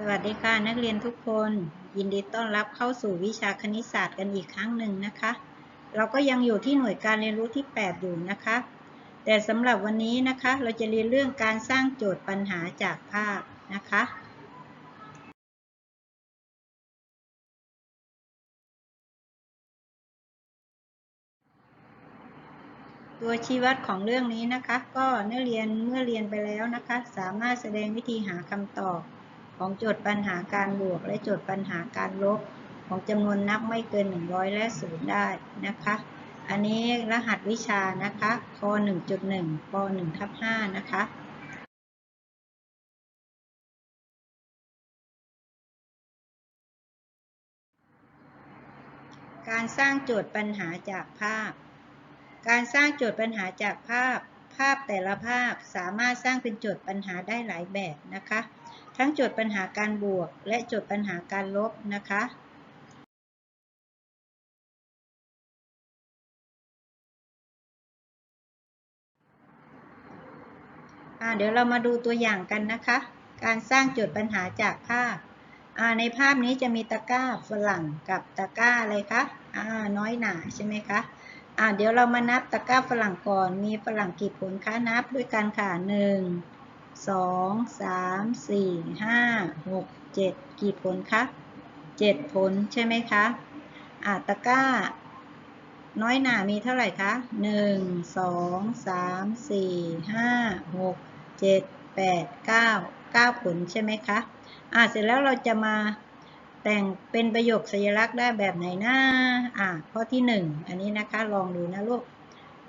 สวัสดีค่ะนักเรียนทุกคน ยินดีต้อนรับเข้าสู่วิชาคณิตศาสตร์กันอีกครั้งหนึ่งนะคะ เราก็ยังอยู่ที่หน่วยการเรียนรู้ที่ 8 อยู่นะคะ แต่สำหรับวันนี้นะคะ เราจะเรียนเรื่องการสร้างโจทย์ปัญหาจากภาพนะคะ ตัวชี้วัดของเรื่องนี้นะคะ ก็นักเรียนเมื่อเรียนไปแล้วนะคะ สามารถแสดงวิธีหาคำตอบ ของโจทย์ปัญหาการบวก และโจทย์ปัญหาการลบ ของจำนวนนับไม่เกิน 100 และ 0 ได้นะคะ อันนี้รหัสวิชานะคะค1.1ป1ทับ5นะคะการสร้างโจทย์ปัญหาจากภาพ การสร้างโจทย์ปัญหาจากภาพ ภาพแต่ละภาพสามารถสร้างเป็นโจทย์ปัญหาได้หลายแบบนะคะ ทั้งโจทย์ปัญหาการบวก และโจทย์ปัญหาการลบนะคะเดี๋ยวเรามาดูตัวอย่างกันนะคะ การสร้างโจทย์ปัญหาจากภาพ ในภาพนี้จะมีตะกร้าฝรั่งกับตะกร้าอะไรคะน้อยหนาใช่ไหมคะอ่าเดี๋ยวเรามานับตะกร้าฝรั่งก่อน มีฝรั่งกี่ผลคะ นับด้วยกันค่ะหนึ่ง สองสามสี่ห้าหกเจ็ดกี่ผลคะเจ็ดผลใช่ไหมคะอ่าตะกร้า น้อยหนามีเท่าไหร่คะหนึ่งสองสามสี่ห้าหกเจ็ดแปดเก้าเก้าผลใช่ไหมคะอ่าเสร็จแล้วเราจะมาแต่งเป็นประโยคสัญลักษณ์ได้แบบไหนนะอ่าข้อที่หนึ่งอันนี้นะคะลองดูนะลูก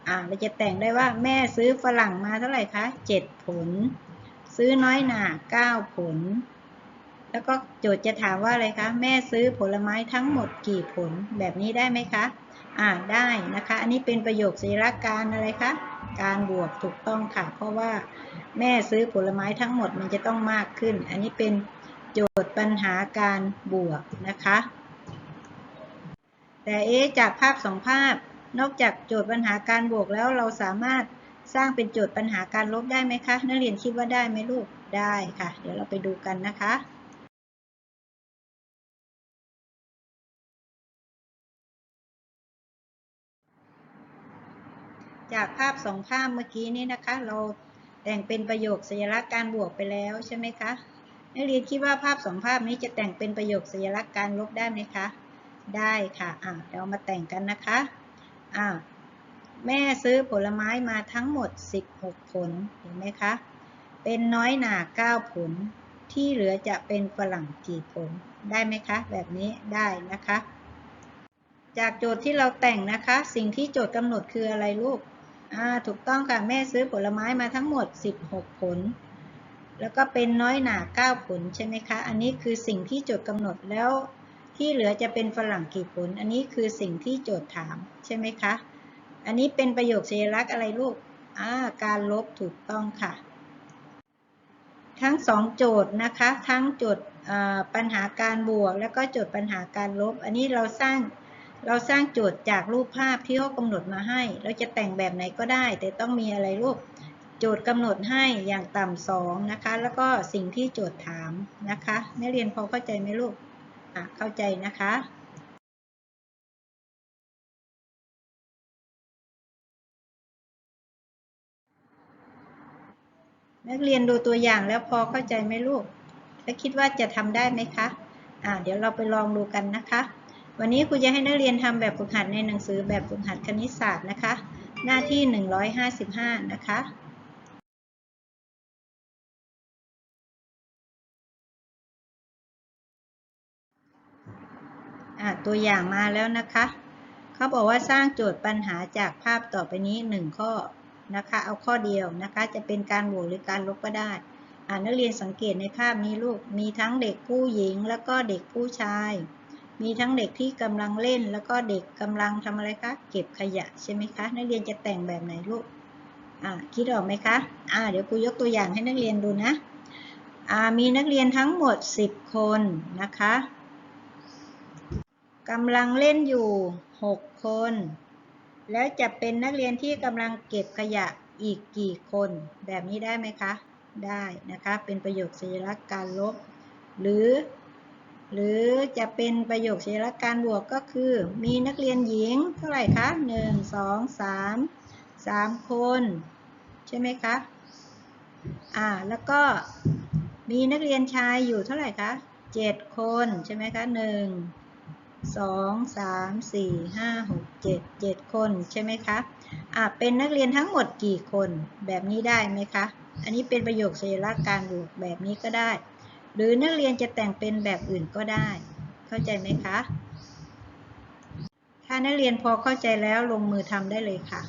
อ่าเราจะแต่งได้ว่าแม่ซื้อฝรั่งมาเท่าไหร่คะเจ็ดผล ซื้อน้อยหนาเก้าผล แล้วก็โจทย์จะถามว่าอะไรคะ แม่ซื้อผลไม้ทั้งหมดกี่ผลแบบนี้ได้ไหมคะอ่าได้นะคะ อันนี้เป็นประโยคสัญลักษณ์การอะไรคะ การบวกถูกต้องค่ะ เพราะว่าแม่ซื้อผลไม้ทั้งหมดมันจะต้องมากขึ้น อันนี้เป็นโจทย์ปัญหาการบวกนะคะ แต่เอ๊จากภาพสองภาพ นอกจากโจทย์ปัญหาการบวกแล้วเราสามารถ สร้างเป็นโจทย์ปัญหาการลบได้ไหมคะ นักเรียนคิดว่าได้ไหมลูก ได้ค่ะ เดี๋ยวเราไปดูกันนะคะจากภาพสองภาพเมื่อกี้นี้นะคะ เราแต่งเป็นประโยคสัญลักษณ์การบวกไปแล้วใช่ไหมคะนักเรียนคิดว่าภาพสองภาพนี้จะแต่งเป็นประโยคสัญลักษณ์การลบได้ไหมคะ ได้ค่ะอ่าเรามาแต่งกันนะคะอ่า แม่ซื้อผลไม้มาทั้งหมด 16 ผล เห็นไหมคะ เป็นน้อยหนา 9 ผล ที่เหลือจะเป็นฝรั่งกี่ผล ได้ไหมคะ แบบนี้ได้นะคะ จากโจทย์ที่เราแต่งนะคะ สิ่งที่โจทย์กำหนดคืออะไรลูก อ่า ถูกต้องค่ะ แม่ซื้อผลไม้มาทั้งหมด 16 ผล แล้วก็เป็นน้อยหนา 9 ผลใช่ไหมคะ อันนี้คือสิ่งที่โจทย์กำหนดแล้ว ที่เหลือจะเป็นฝรั่งกี่ผล อันนี้คือสิ่งที่โจทย์ถามใช่ไหมคะ อันนี้เป็นประโยคสัญลักษณ์อะไรลูกอ่าการลบถูกต้องค่ะ ทั้งสองโจทย์นะคะ ทั้งโจทย์ปัญหาการบวก แล้วก็โจทย์ปัญหาการลบ อันนี้เราสร้างเราสร้างโจทย์จากรูปภาพที่เขากำหนดมาให้ เราจะแต่งแบบไหนก็ได้ แต่ต้องมีอะไรลูกโจทย์กำหนดให้อย่างต่ำสองนะคะ แล้วก็สิ่งที่โจทย์ถามนะคะนักเรียนพอเข้าใจไหมลูกอะเข้าใจนะคะ นักเรียนดูตัวอย่างแล้วพอเข้าใจไหมลูก และคิดว่าจะทำได้ไหมคะอ่าเดี๋ยวเราไปลองดูกันนะคะ วันนี้ครูจะให้นักเรียนทำแบบฝึกหัดในหนังสือแบบฝึกหัดคณิตศาสตร์นะคะ หน้าที่ 155 นะคะอ่าตัวอย่างมาแล้วนะคะ เขาบอกว่าสร้างโจทย์ปัญหาจากภาพต่อไปนี้ 1 ข้อ นะคะ เอาข้อเดียวนะคะ จะเป็นการบวกหรือการลบก็ได้อ่านักเรียนสังเกตในภาพนี้ลูก มีทั้งเด็กผู้หญิงแล้วก็เด็กผู้ชาย มีทั้งเด็กที่กำลังเล่น แล้วก็เด็กกำลังทำอะไรคะ เก็บขยะใช่ไหมคะ นักเรียนจะแต่งแบบไหนลูกอ่าคิดออกไหมคะอ่าเดี๋ยวครูยกตัวอย่างให้นักเรียนดูนะอ่ามีนักเรียนทั้งหมด 10 คนนะคะกำลังเล่นอยู่ 6 คน แล้วจะเป็นนักเรียนที่กำลังเก็บขยะอีกกี่คน แบบนี้ได้ไหมคะ ได้นะคะ เป็นประโยคสัญลักษณ์การลบ หรือ หรือจะเป็นประโยคสัญลักษณ์การบวกก็คือ มีนักเรียนหญิงเท่าไหร่คะหนึ่งสองสามสามคน ใช่ไหมคะ อ่า แล้วก็มีนักเรียนชายอยู่เท่าไหร่คะเจ็ดคนใช่ไหมคะหนึ่ง สองสามสี่ห้าหกเจ็ดเจ็ดคนใช่ไหมคะอ่าเป็นนักเรียนทั้งหมดกี่คนแบบนี้ได้ไหมคะ อันนี้เป็นประโยคสัญลักษณ์การบวกแบบนี้ก็ได้ หรือนักเรียนจะแต่งเป็นแบบอื่นก็ได้ เข้าใจไหมคะ ถ้านักเรียนพอเข้าใจแล้วลงมือทำได้เลยค่ะ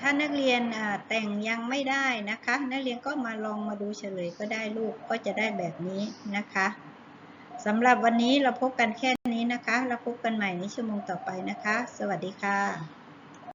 ถ้านักเรียนแต่งยังไม่ได้นะคะ นักเรียนก็มาลองมาดูเฉลยก็ได้ลูกก็จะได้แบบนี้นะคะสำหรับวันนี้เราพบกันแค่นี้นะคะ เราพบกันใหม่ในชั่วโมงต่อไปนะคะ สวัสดีค่ะ